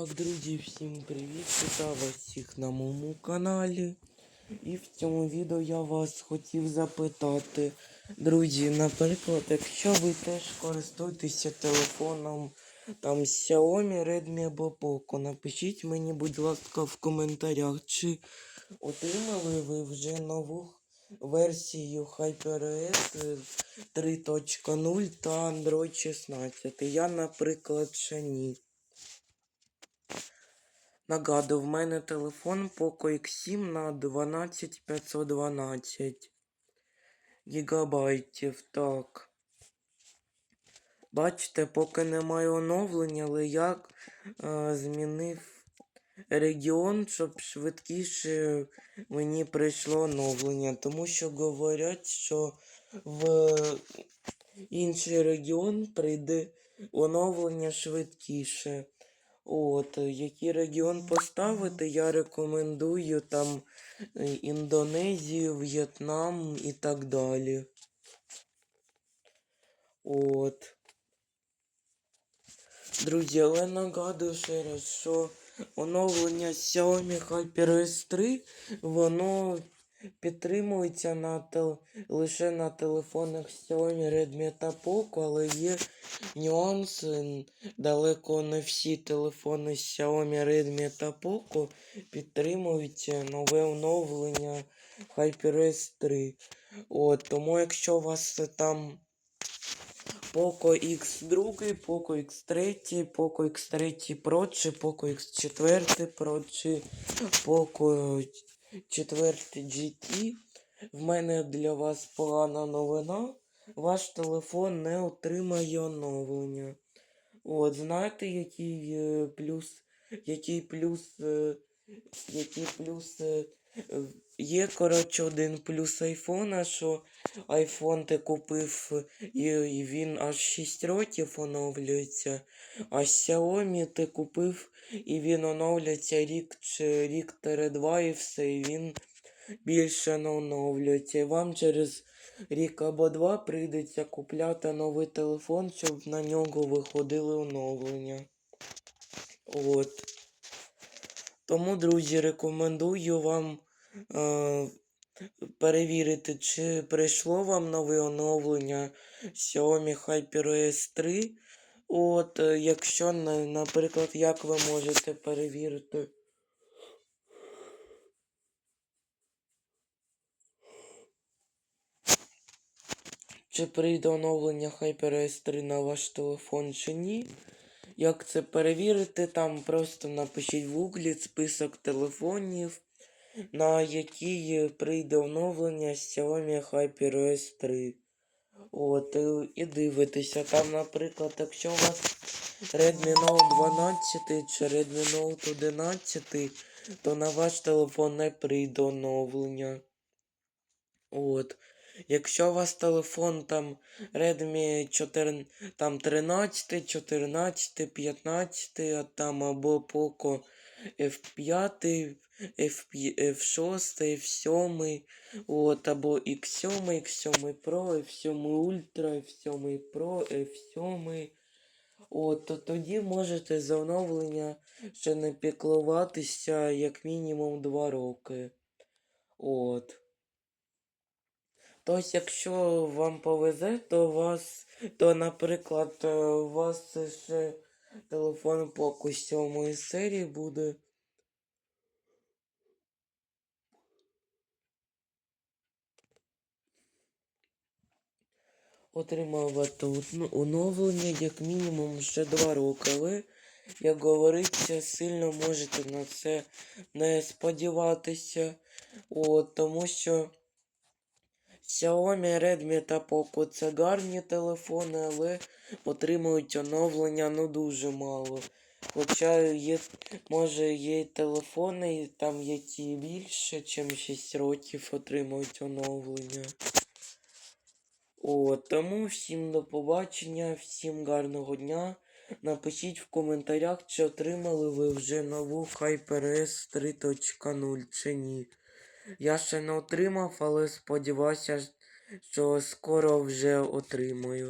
Так, друзі, всім привіт! Вітаю вас всіх на моєму каналі. І в цьому відео я вас хотів запитати, друзі, наприклад, якщо ви теж користуєтеся телефоном там Xiaomi, Redmi або Poco, напишіть мені, будь ласка, в коментарях, чи отримали ви вже нову версію HyperOS 3.0 та Android 16. Я, наприклад, ще ні. Нагадую, в мене телефон Poco X7 на 12512 гігабайтів. Так. Бачите, поки немає оновлення, але я е, змінив регіон, щоб швидкіше мені прийшло оновлення. Тому що говорять, що в інший регіон прийде оновлення швидкіше. От, е, який регіон поставити, я рекомендую там е, Індонезію, В'єтнам і так далі. От. Друзі, але нагадую ще раз, що оновлення Xiaomi HyperOS 3, воно підтримується на тел... лише на телефонах Xiaomi, Redmi та Poco, але є нюанси. Далеко не всі телефони Xiaomi, Redmi та Poco підтримують нове оновлення HyperOS 3. От, тому якщо у вас там Poco X2, Poco X3, Poco X3 Pro чи Poco X4 Pro чи Poco 4 GT. В мене для вас погана новина. Ваш телефон не отримає оновлення. От, знаєте, який е, плюс, який плюс, е, який плюс е, є, коротше, один плюс айфона, що айфон ти купив і, він аж 6 років оновлюється. А Xiaomi ти купив і він оновлюється рік чи рік тире два і все, і він більше не оновлюється. І вам через рік або два прийдеться купляти новий телефон, щоб на нього виходили оновлення. От. Тому, друзі, рекомендую вам е, перевірити, чи прийшло вам нове оновлення Xiaomi HyperOS 3. От, е, якщо, наприклад, як ви можете перевірити. Чи прийде оновлення HyperOS 3 на ваш телефон чи ні? Як це перевірити? Там просто напишіть в гуглі список телефонів, на які прийде оновлення Xiaomi HyperOS 3. От, і- і дивитеся. Там, наприклад, якщо у вас Redmi Note 12 чи Redmi Note 11, то на ваш телефон не прийде оновлення. От. Якщо у вас телефон там Redmi 4, там 13, 14, 15, а там або Poco F5, F5, F6, F7, от, або X7, X7 Pro, F7 Ultra, F7 Pro, F7. От, то тоді можете за оновлення ще не піклуватися як мінімум 2 роки. От. Тобто, якщо вам повезе, то вас, то, наприклад, е, у вас ще телефон Poco 7 серії буде. Отримувати одно- оновлення як мінімум ще 2 роки. Але, як говориться, сильно можете на це не сподіватися. От, тому що. Xiaomi, Redmi та Poco це гарні телефони, але отримують оновлення ну дуже мало. Хоча є, може, є телефони, і там які більше, ніж 6 років отримують оновлення. О, тому всім до побачення, всім гарного дня. Напишіть в коментарях, чи отримали ви вже нову HyperOS 3.0 чи ні. Я ще не отримав, але сподіваюся, що скоро вже отримаю.